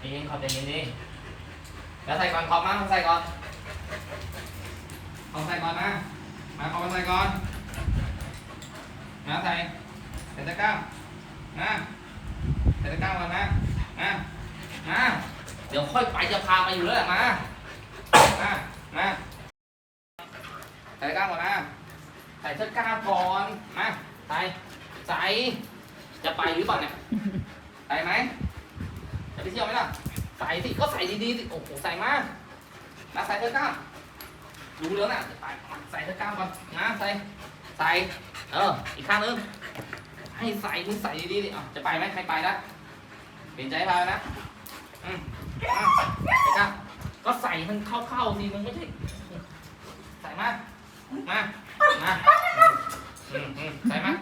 เองขอบใจเย็นดิแล้วใส่ก่อนขอบมาใส่ก่อนเอาใส่ก่อนนะมาขอบมาใส่ก่อนนะใส่ใส่ตะกร้านะใส่ตะกร้าก่อนนะนะมาเดี๋ยวค่อยไปจะพาไปอยู่แล้วมามามาใส่ตะกร้าก่อนนะใส่ตะกร้าก่อนมาใส่ใส่จะไปหรือเปล่าเนี่ยไปไหมจะไป เที่ยวไหมล่ะ ใส่สิก็ใส่ดีๆสิโอ้โหใส่มามาใส่เธอกล้ามรู้แล้วนะใส่เธอกล้ามก่อนนะใส่ใส่เอออีกข้างนึงให้ใส่มึงใส่ดีๆดิอะจะไปไหมใครไปละเปลี่ยนใจให้พานะอืมอะใส่กล้ามก็ใส่มันเข้าๆสิมึงไม่ใช่ใส่มามามาใส่มา